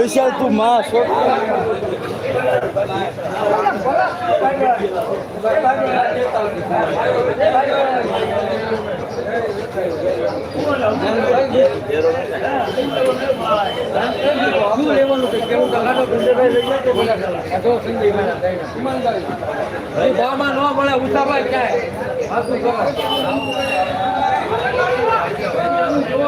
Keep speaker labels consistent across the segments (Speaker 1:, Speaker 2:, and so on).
Speaker 1: વિશાલ તું માં શોખ
Speaker 2: ભાવમાં ન મળે ઉતાભાઈ ક્યાંય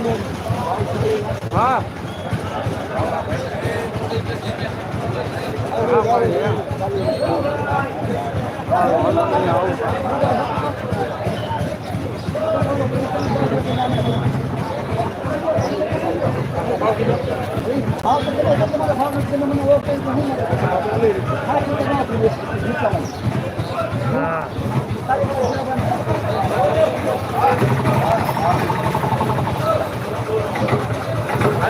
Speaker 1: જાય સા વગર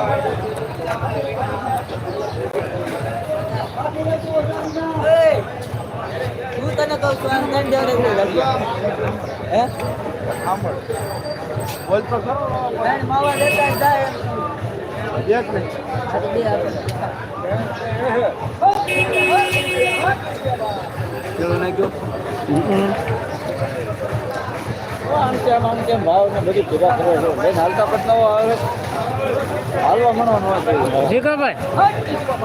Speaker 2: હા?
Speaker 3: તને કહું છું આમ ત્રણ જણ હે
Speaker 1: બોલ તો ખરો
Speaker 3: ત્રણ માવા લેતા જાય
Speaker 1: એક મિનિટ
Speaker 3: આ
Speaker 1: કેવો નાખ્યો
Speaker 2: આમ કેમ આમ ભાવ ને બધી ભેગા કરે છે બેન હાલતા પટલાઓ આવે હાલવા મણવાનું હોય
Speaker 4: જીગાભાઈ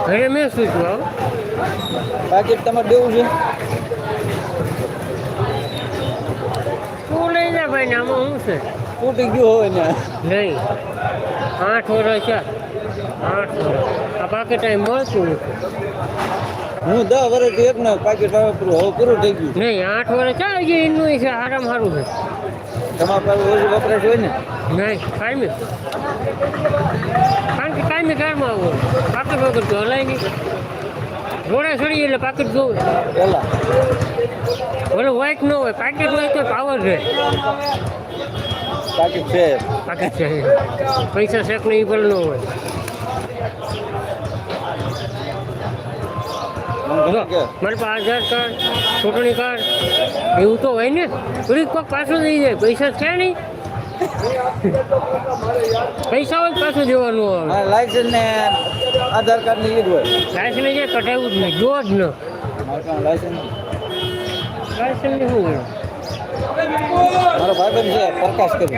Speaker 4: ઘરે મેં શું છું
Speaker 2: પાકીટ તમારે દેવું છે?
Speaker 4: તું લઈ જા ભાઈ ને આમાં શું છે?
Speaker 2: તૂટી ગયું હોય ને.
Speaker 4: નહીં. આઠ વર્ષ છે આઠ વર્ષ આ બાકી ટાઈમ મળતું
Speaker 2: હું દસ વર્ષ એક ને પાકીટ હવે પૂરું હવે પૂરું થઈ ગયું.
Speaker 4: નહીં આઠ વર્ષ ચાલે છે એનું છે આરામ સારું છે.
Speaker 2: તમારા પાસે ઓછું વપરાશ હોય ને?
Speaker 4: નહીં કાયમી કારણ કે કાયમી કારમાં આવું. પાકેટ વગર તો હલાય નહીં. રોડા સડી એટલે પાકેટ જોવે.
Speaker 2: પેલા
Speaker 4: ભલે વ્હાઈટ ન હોય પાકેટ હોય તો પાવર રહે.
Speaker 2: પાકીટ છે.
Speaker 4: પાકેટ છે. પૈસા શેક નહીં ભલે ન હોય. મારી પાસે આધાર કાર્ડ ચૂંટણી કાર્ડ એવું તો હોય ને. થોડીક કોઈ પાછું દઈ જાય. પૈસા છે નહીં. પૈસા હોય પાછું દેવાનું હોય
Speaker 2: હા લાયસન્સ ને આધાર કાર્ડની લીધું હોય.
Speaker 4: લાયસન્સ જે કઢાવ્યું જ નહીં. જો જ ન.
Speaker 2: લાયસન્સ
Speaker 4: લાયસન્સ શું હોય?
Speaker 2: મારો ભાઈબંધ છે પ્રકાશ કરી.